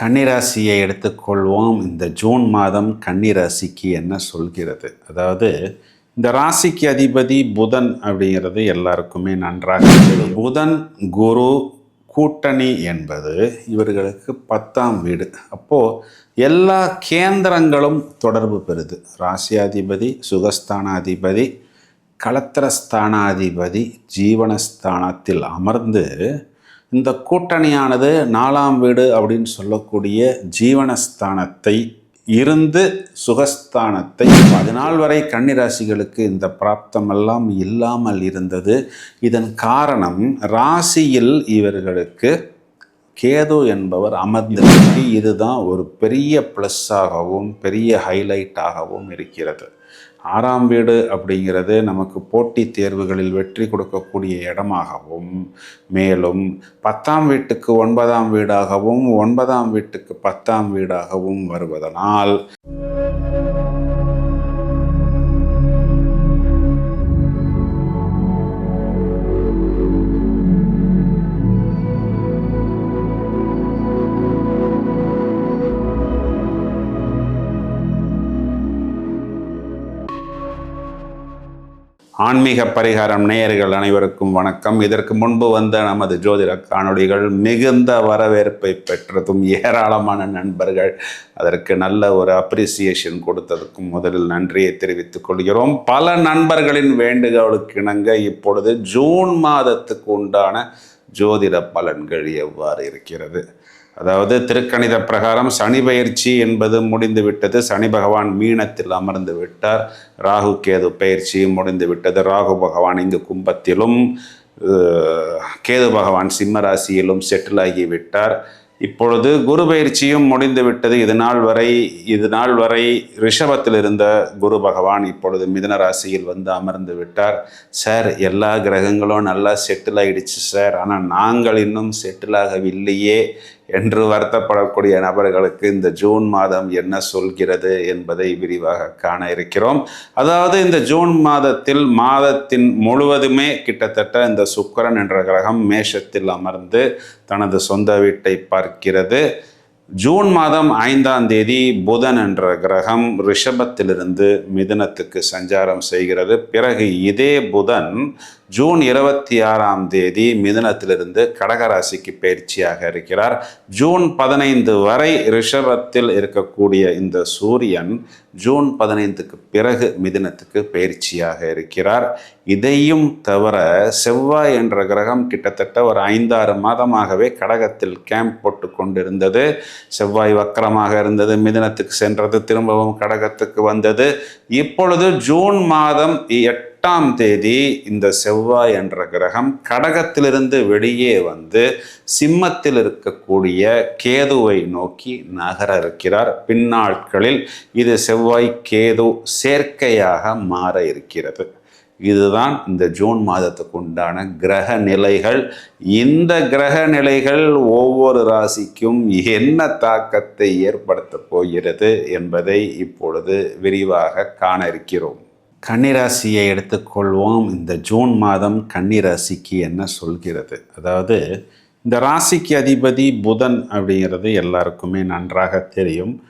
கன்னிராசியை எடுத்துக்கொள்வோம். இந்த ஜூன் மாதம் கன்னிராசிக்கு என்ன சொல்கிறது? அதாவது இந்த ராசிக்கு அதிபதி புதன் அப்படிங்கிறது எல்லாருக்குமே நன்றாக தெரியும். புதன் குரு கூட்டணி என்பது இவர்களுக்கு பத்தாம் வீடு. அப்போது எல்லா கேந்திரங்களும் தொடர்பு பெறுது. ராசியாதிபதி சுகஸ்தானாதிபதி களத்திரஸ்தானாதிபதி ஜீவனஸ்தானத்தில் அமர்ந்து இந்த கூட்டணியானது நாலாம் வீடு அப்படின்னு சொல்லக்கூடிய ஜீவனஸ்தானத்தை இருந்து சுகஸ்தானத்தை பதினாள் வரை கன்னிராசிகளுக்கு இந்த பிராப்தமெல்லாம் இல்லாமல் இருந்தது. இதன் காரணம் ராசியில் இவர்களுக்கு கேது என்பவர் அமர்ந்திருக்கு இதுதான் ஒரு பெரிய ப்ளஸ்ஸாகவும் பெரிய ஹைலைட்டாகவும் இருக்கிறது. ஆறாம் வீடு அப்படிங்கிறது நமக்கு போட்டித் தேர்வுகளில் வெற்றி கொடுக்கக்கூடிய இடமாகவும் மேலும் பத்தாம் வீட்டுக்கு ஒன்பதாம் வீடாகவும் ஒன்பதாம் வீட்டுக்கு பத்தாம் வீடாகவும் வருவதனால் ஆன்மீக பரிகாரம் நேயர்கள் அனைவருக்கும் வணக்கம். இதற்கு முன்பு வந்த நமது ஜோதிட காணொளிகள் மிகுந்த வரவேற்பை பெற்றதும் ஏராளமான நண்பர்கள் அதற்கு நல்ல ஒரு அப்ரிசியேஷன் கொடுத்ததுக்கும் முதலில் நன்றியை தெரிவித்துக் கொள்கிறோம். பல நண்பர்களின் வேண்டுகோளுக்கு இணங்க இப்பொழுது ஜூன் மாதத்துக்கு உண்டான ஜோதிட பலன்கள் எவ்வாறு இருக்கிறது? அதாவது திருக்கணித பிரகாரம் சனி பயிற்சி என்பது முடிந்து விட்டது. சனி பகவான் மீனத்தில் அமர்ந்து விட்டார். ராகு கேது பயிற்சி முடிந்து விட்டது. ராகு பகவான் இங்கு கும்பத்திலும் கேது பகவான் சிம்ம ராசியிலும் செட்டிலாகி விட்டார். இப்பொழுது குரு பயிற்சியும் முடிந்து விட்டது. இது நாள் வரை இது நாள் வரை ரிஷபத்தில் இருந்த குரு பகவான் இப்பொழுது மிதன ராசியில் வந்து அமர்ந்து விட்டார். சார் எல்லா கிரகங்களும் நல்லா செட்டில் ஆகிடுச்சு சார். ஆனால் நாங்கள் இன்னும் செட்டில் ஆகவில்லையே. என்று வருத்தப்படக்கூடிய நபர்களுக்கு இந்த ஜூன் மாதம் என்ன சொல்கிறது என்பதை விரிவாக காண இருக்கிறோம். அதாவது இந்த ஜூன் மாதத்தில் மாதத்தின் முழுவதுமே கிட்டத்தட்ட இந்த சுக்கரன் என்ற கிரகம் மேஷத்தில் அமர்ந்து தனது சொந்த வீட்டை பார்க்கிறது. ஜூன் மாதம் ஐந்தாம் தேதி புதன் என்ற கிரகம் ரிஷபத்திலிருந்து மிதுனத்துக்கு சஞ்சாரம் செய்கிறது. பிறகு இதே புதன் ஜூன் இருபத்தி ஆறாம் தேதி மிதுனத்திலிருந்து கடகராசிக்கு பயிற்சியாக இருக்கிறார். ஜூன் பதினைந்து வரை ரிஷபத்தில் இருக்கக்கூடிய இந்த சூரியன் ஜூன் பதினைந்துக்கு பிறகு மிதுனத்துக்கு பயிற்சியாக இருக்கிறார். இதையும் தவிர செவ்வாய் என்ற கிரகம் கிட்டத்தட்ட ஒரு ஐந்தாறு மாதமாகவே கடகத்தில் கேம்ப் போட்டு கொண்டிருந்தது. செவ்வாய் வக்கரமாக இருந்தது. மிதுனத்துக்கு சென்றது திரும்பவும் கடகத்துக்கு வந்தது. இப்பொழுது ஜூன் மாதம் எட்டாம் தேதி இந்த செவ்வாய் என்ற கிரகம் கடகத்திலிருந்து வெளியே வந்து சிம்மத்தில் இருக்கக்கூடிய கேதுவை நோக்கி நகர இருக்கிறார். பின்னாட்களில் இது செவ்வாய் கேது சேர்க்கையாக மாற இருக்கிறது. இதுதான் இந்த ஜூன் மாதத்துக்கு உண்டான கிரக நிலைகள். இந்த கிரக நிலைகள் ஒவ்வொரு ராசிக்கும் என்ன தாக்கத்தை ஏற்படுத்தப் போகிறது என்பதை இப்பொழுது விரிவாக காண இருக்கிறோம். கன்னிராசியை எடுத்துக்கொள்வோம். இந்த ஜூன் மாதம் கன்னிராசிக்கு என்ன சொல்கிறது? அதாவது இந்த ராசிக்கு அதிபதி புதன் அப்படிங்கிறது எல்லாருக்குமே நன்றாக தெரியும்.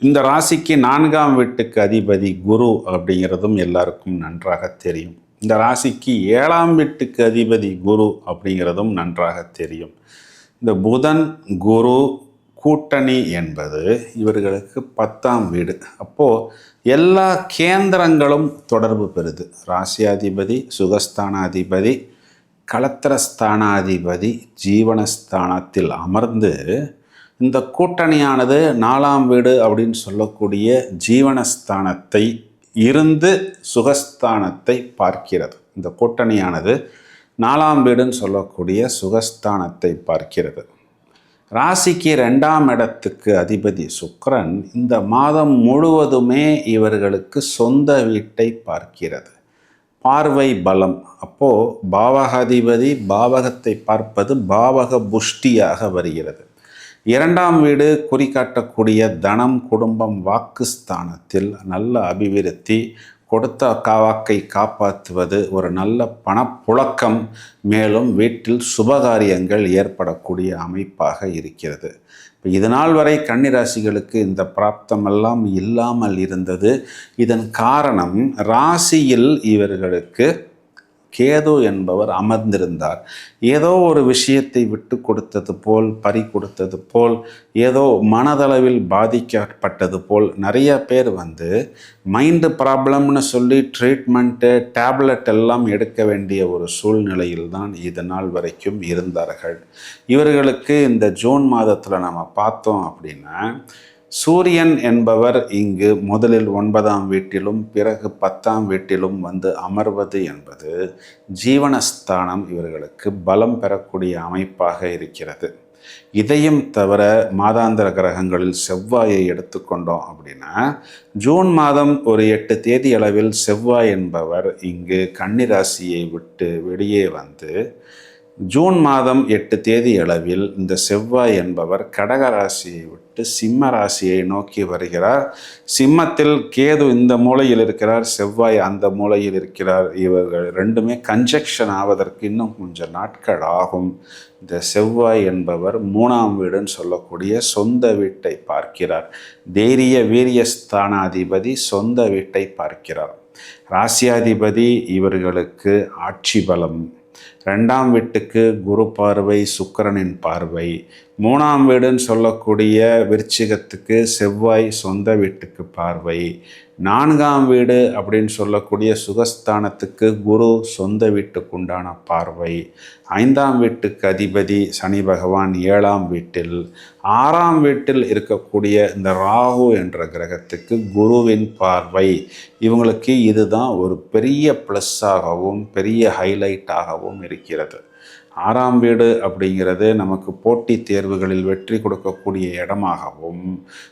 இந்த ராசிக்கு நான்காம் வீட்டுக்கு அதிபதி குரு அப்படிங்கிறதும் எல்லாருக்கும் நன்றாக தெரியும். இந்த ராசிக்கு ஏழாம் வீட்டுக்கு அதிபதி குரு அப்படிங்கிறதும் நன்றாக தெரியும். இந்த புதன் குரு கூட்டணி என்பது இவர்களுக்கு பத்தாம் வீடு. அப்போது எல்லா கேந்திரங்களும் தொடர்பு பெறுது. ராசியாதிபதி சுகஸ்தானாதிபதி களத்திரஸ்தானாதிபதி ஜீவனஸ்தானத்தில் அமர்ந்து இந்த கூட்டணியானது நாலாம் வீடு அப்படின்னு சொல்லக்கூடிய ஜீவனஸ்தானத்தை இருந்து சுகஸ்தானத்தை பார்க்கிறது. இந்த கூட்டணியானது நாலாம் வீடுன்னு சொல்லக்கூடிய சுகஸ்தானத்தை பார்க்கிறது. ராசிக்கு ரெண்டாம் இடத்துக்கு அதிபதி சுக்ரன் இந்த மாதம் முழுவதுமே இவர்களுக்கு சொந்த வீட்டை பார்க்கிறது. பார்வை பலம். அப்போது பாவகாதிபதி பாவகத்தை பார்ப்பது பாவக புஷ்டியாக வருகிறது. இரண்டாம் வீடு குறிக்காட்டக்கூடிய தனம் குடும்பம் வாக்குஸ்தானத்தில் நல்ல அபிவிருத்தி கொடுத்த காவாக்கை காப்பாற்றுவது ஒரு நல்ல பணப்புழக்கம். மேலும் வீட்டில் சுபகாரியங்கள் ஏற்படக்கூடிய அமைப்பாக இருக்கிறது. இப்போ இதனால் வரை கன்னிராசிகளுக்கு இந்த பிராப்தமெல்லாம் இல்லாமல் இருந்தது. இதன் காரணம் ராசியில் இவர்களுக்கு கேது என்பவர் அமர்ந்திருந்தார். ஏதோ ஒரு விஷயத்தை விட்டு கொடுத்தது போல் பறி கொடுத்தது போல் ஏதோ மனதளவில் பாதிக்கப்பட்டது போல் நிறைய பேர் வந்து மைண்டு ப்ராப்ளம்னு சொல்லி ட்ரீட்மெண்ட்டு டேப்லெட் எல்லாம் எடுக்க வேண்டிய ஒரு சூழ்நிலையில் தான் இது நாள் வரைக்கும் இருந்தார்கள். இவர்களுக்கு இந்த ஜூன் மாதத்தில் நம்ம பார்த்தோம் அப்படின்னா சூரியன் என்பவர் இங்கு முதலில் ஒன்பதாம் வீட்டிலும் பிறகு பத்தாம் வீட்டிலும் வந்து அமர்வது என்பது ஜீவனஸ்தானம் இவர்களுக்கு பலம் பெறக்கூடிய அமைப்பாக இருக்கிறது. இதையும் தவிர மாதாந்திர கிரகங்களில் செவ்வாயை எடுத்துக்கொண்டோம் அப்படின்னா ஜூன் மாதம் ஒரு எட்டு தேதி அளவில் செவ்வாய் என்பவர் இங்கு கன்னிராசியை விட்டு வெளியே வந்து ஜூன் மாதம் எட்டு தேதி அளவில் இந்த செவ்வாய் என்பவர் கடக ராசியை விட்டு சிம்ம ராசியை நோக்கி வருகிறார். சிம்மத்தில் கேது இந்த மூலையில் இருக்கிறார் செவ்வாய் அந்த மூலையில் இருக்கிறார். இவர்கள் ரெண்டுமே கன்ஜெக்ஷன் ஆவதற்கு இன்னும் கொஞ்சம் நாட்கள் ஆகும். இந்த செவ்வாய் என்பவர் மூணாம் வீடுன்னு சொல்லக்கூடிய சொந்த வீட்டை பார்க்கிறார். தைரிய வீரியஸ்தானாதிபதி சொந்த வீட்டை பார்க்கிறார். ராசியாதிபதி இவர்களுக்கு ஆட்சி பலம் ரெண்டாம் வீட்டுக்கு குரு பார்வை சுக்கிரனின் பார்வை. மூணாம் வீடுன்னு சொல்லக்கூடிய விருச்சிகத்துக்கு செவ்வாய் சொந்த வீட்டுக்கு பார்வை. நான்காம் வீடு அப்படின்னு சொல்லக்கூடிய சுகஸ்தானத்துக்கு குரு சொந்த வீட்டுக்கு உண்டான பார்வை. ஐந்தாம் வீட்டுக்கு அதிபதி சனி பகவான் ஏழாம் வீட்டில். ஆறாம் வீட்டில் இருக்கக்கூடிய இந்த ராகு என்ற கிரகத்துக்கு குருவின் பார்வை. இவங்களுக்கு இதுதான் ஒரு பெரிய ப்ளஸ்ஸாகவும் பெரிய ஹைலைட்டாகவும் இருக்கிறது. ஆறாம் வீடு அப்படிங்கிறது நமக்கு போட்டித் தேர்வுகளில் வெற்றி கொடுக்கக்கூடிய இடமாகவும்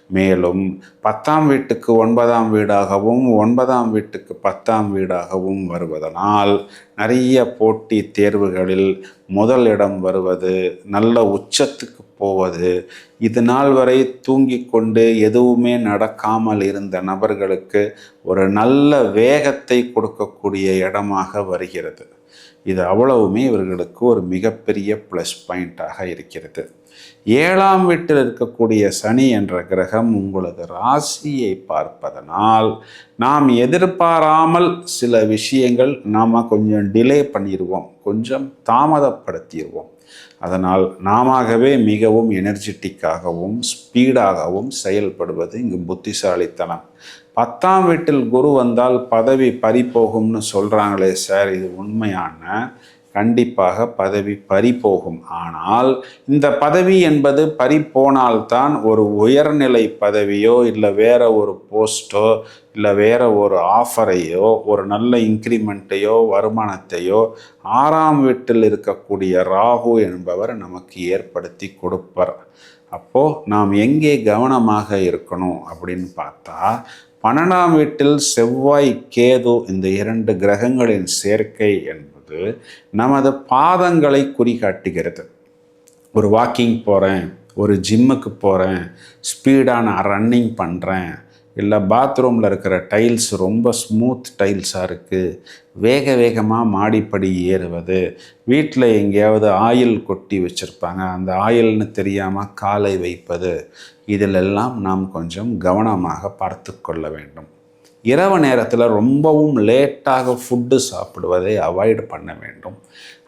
மேலும் பத்தாம் வீட்டுக்கு ஒன்பதாம் வீடாகவும் ஒன்பதாம் வீட்டுக்கு பத்தாம் வீடாகவும் வருவதனால் நிறைய போட்டி தேர்வுகளில் முதல் இடம் வருவது நல்ல உச்சத்துக்கு போவது இது நாள் வரை தூங்கி கொண்டு எதுவுமே நடக்காமல் இருந்த நபர்களுக்கு ஒரு நல்ல வேகத்தை கொடுக்கக்கூடிய இடமாக வருகிறது. இது அவ்வளவுமே இவர்களுக்கு ஒரு மிகப்பெரிய ப்ளஸ் பாயிண்டாக இருக்கிறது. ஏழாம் வீட்டில் இருக்கக்கூடிய சனி என்ற கிரகம் உங்களது ராசியை பார்ப்பதனால் நாம் எதிர்பாராமல் சில விஷயங்கள் நாம் கொஞ்சம் டிலே பண்ணிடுவோம் கொஞ்சம் தாமதப்படுத்திடுவோம் அதனால் நாமவே மிகவும் எனர்ஜெட்டிக்காகவும் ஸ்பீடாகவும் செயல்படுவது இங்கு புத்திசாலித்தனம். பத்தாம் வீட்டில் குரு வந்தால் பதவி பறிபோகும்னு சொல்கிறாங்களே சார் இது உண்மையான கண்டிப்பாக பதவி பறிபோகும். ஆனால் இந்த பதவி என்பது பறிப்போனால்தான் ஒரு உயர்நிலை பதவியோ இல்லை வேற ஒரு போஸ்ட்டோ இல்லை வேற ஒரு ஆஃபரையோ ஒரு நல்ல இன்க்ரிமெண்ட்டையோ வருமானத்தையோ ஆறாம் வீட்டில் இருக்கக்கூடிய ராகு என்பவர் நமக்கு ஏற்படுத்தி கொடுப்பார். அப்போது நாம் எங்கே கவனமாக இருக்கணும் அப்படின்னு பார்த்தா பன்னெண்டாம் வீட்டில் செவ்வாய் கேது இந்த இரண்டு கிரகங்களின் சேர்க்கை என்பது நமது பாதங்களை குறிகாட்டுகிறது. ஒரு வாக்கிங் போகிறேன் ஒரு ஜிம்முக்கு போகிறேன் ஸ்பீடாக நான் ரன்னிங் பண்ணுறேன் இல்லை பாத்ரூமில் இருக்கிற டைல்ஸ் ரொம்ப ஸ்மூத் டைல்ஸாக இருக்குது வேக வேகமாக மாடிப்படி ஏறுவது வீட்டில் எங்கேயாவது ஆயில் கொட்டி வச்சுருப்பாங்க அந்த ஆயில்னு தெரியாமல் காலை வைப்பது இதிலெல்லாம் நாம் கொஞ்சம் கவனமாக பார்த்து கொள்ள வேண்டும். இரவு நேரத்தில் ரொம்பவும் லேட்டாக ஃபுட்டு சாப்பிடுவதை அவாய்ட் பண்ண வேண்டும்.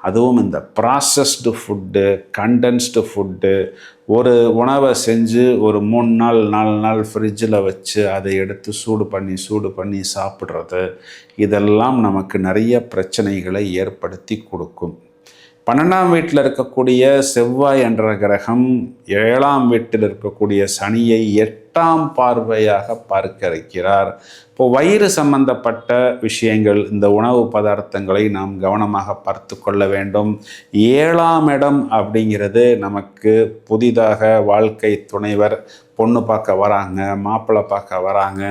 அதுவும் இந்த ப்ராசஸ்டு ஃபுட்டு கண்டென்ஸ்டு ஃபுட்டு ஒரு உணவை செஞ்சு ஒரு மூணு நாள் நாலு நாள் ஃப்ரிட்ஜில் வச்சு அதை எடுத்து சூடு பண்ணி சூடு பண்ணி சாப்பிட்றது இதெல்லாம் நமக்கு நிறைய பிரச்சனைகளை ஏற்படுத்தி கொடுக்கும். பன்னெண்டாம் வீட்டில் இருக்கக்கூடிய செவ்வாய் என்ற கிரகம் ஏழாம் வீட்டில் இருக்கக்கூடிய சனியை எட்டாம் பார்வையாக பார்க்க இருக்கிறார் இப்போ வயிறு சம்பந்தப்பட்ட விஷயங்கள் இந்த உணவு பதார்த்தங்களை நாம் கவனமாக பார்த்து கொள்ள வேண்டும். ஏழாம் இடம் அப்படிங்கிறது நமக்கு புதிதாக வாழ்க்கை துணைவர் பொண்ணு பார்க்க வராங்க மாப்பிள்ளை பார்க்க வராங்க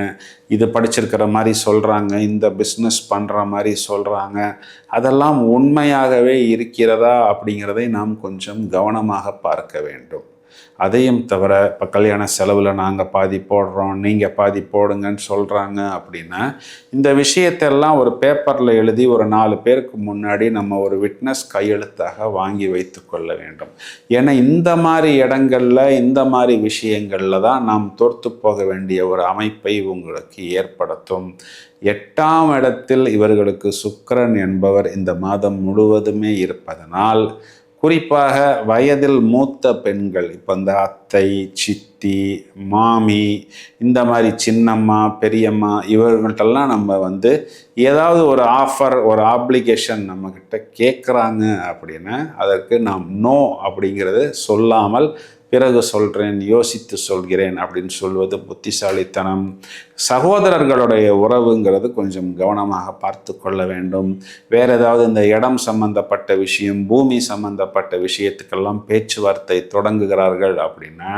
இது படிச்சிருக்கிற மாதிரி சொல்கிறாங்க இந்த பிஸ்னஸ் பண்ணுற மாதிரி சொல்கிறாங்க அதெல்லாம் உண்மையாகவே இருக்கிறதா அப்படிங்கிறதை நாம் கொஞ்சம் கவனமாக பார்க்க வேண்டும். அதையும் தவிர இப்போ கல்யாண செலவில் நாங்கள் பாதி போடுறோம் நீங்கள் பாதி போடுங்கன்னு சொல்கிறாங்க அப்படின்னா இந்த விஷயத்தெல்லாம் ஒரு பேப்பரில் எழுதி ஒரு நாலு பேருக்கு முன்னாடி நம்ம ஒரு விட்னஸ் கையெழுத்தாக வாங்கி வைத்து கொள்ள வேண்டும். ஏன்னா இந்த மாதிரி இடங்களில் இந்த மாதிரி விஷயங்களில் தான் நாம் தோர்த்து போக வேண்டிய ஒரு அமைப்பை உங்களுக்கு ஏற்படுத்தும். எட்டாம் இடத்தில் இவர்களுக்கு சுக்கரன் என்பவர் இந்த மாதம் முழுவதுமே இருப்பதனால் குறிப்பாக வயதில் மூத்த பெண்கள் இப்போ இந்த அத்தை சித்தி மாமி இந்த மாதிரி சின்னம்மா பெரியம்மா இவர்கள்ட்டெல்லாம் நம்ம வந்து ஏதாவது ஒரு ஆஃபர் ஒரு ஆப்ளிகேஷன் நம்மக்கிட்ட கேட்குறாங்க அப்படின்னா அதற்கு நாம் நோ அப்படிங்கிறது சொல்லாமல் பிறகு சொல்கிறேன் யோசித்து சொல்கிறேன் அப்படின்னு சொல்வது புத்திசாலித்தனம். சகோதரர்களுடைய உறவுங்கிறது கொஞ்சம் கவனமாக பார்த்து கொள்ள வேண்டும். வேறு ஏதாவது இந்த இடம் சம்பந்தப்பட்ட விஷயம் பூமி சம்பந்தப்பட்ட விஷயத்துக்கெல்லாம் பேச்சுவார்த்தை தொடங்குகிறார்கள் அப்படின்னா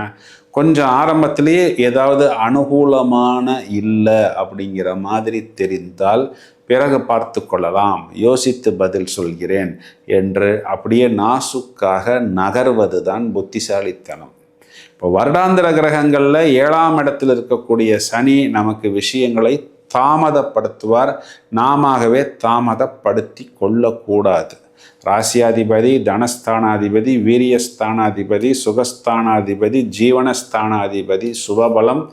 கொஞ்சம் ஆரம்பத்திலேயே ஏதாவது அனுகூலமான இல்லை அப்படிங்கிற மாதிரி தெரிந்தால் பிறகு பார்த்து கொள்ளலாம். யோசித்து பதில் சொல்கிறேன் என்று அப்படியே நாசுக்காக நகர்வது தான் புத்திசாலித்தனம். இப்போ வருடாந்திர கிரகங்களில் ஏழாம் இடத்தில் இருக்கக்கூடிய சனி நமக்கு விஷயங்களை தாமதப்படுத்துவார். நாமவே தாமதப்படுத்தி கொள்ளக்கூடாது. ராசியாதிபதி தனஸ்தானாதிபதி வீரியஸ்தானாதிபதி சுகஸ்தானாதிபதி ஜீவனஸ்தானாதிபதி சுபபலம்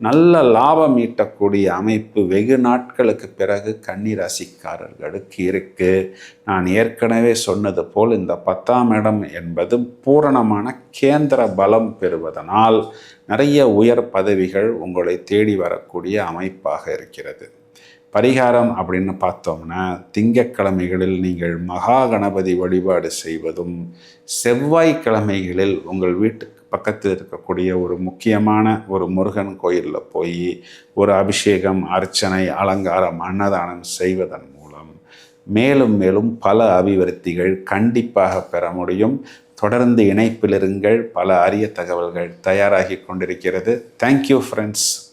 நல்ல லாபம் ஈட்டக்கூடிய அமைப்பு வெகு நாட்களுக்கு பிறகு கன்னி ராசிக்காரர்களுக்கு இருக்கு. நான் ஏற்கனவே சொன்னது போல் இந்த பத்தாம் இடம் என்பது பூரணமான கேந்திர பலம் பெறுவதனால் நிறைய உயர் பதவிகள் உங்களை தேடி வரக்கூடிய அமைப்பாக இருக்கிறது. பரிகாரம் அப்படின்னு பார்த்தோம்னா திங்கட்கிழமைகளில் நீங்கள் மகா கணபதி வழிபாடு செய்வதும் செவ்வாய்க்கிழமைகளில் உங்கள் வீட்டுக்கு பக்கத்தில் இருக்கக்கூடிய ஒரு முக்கியமான ஒரு முருகன் கோயிலில் போய் ஒரு அபிஷேகம் அர்ச்சனை அலங்காரம் அன்னதானம் செய்வதன் மூலம் மேலும் மேலும் பல அபிவிருத்திகள் கண்டிப்பாக பெற முடியும். தொடர்ந்து இணைப்பிலிருங்கள் பல அரிய தகவல்கள் தயாராகி கொண்டிருக்கிறது. Thank you friends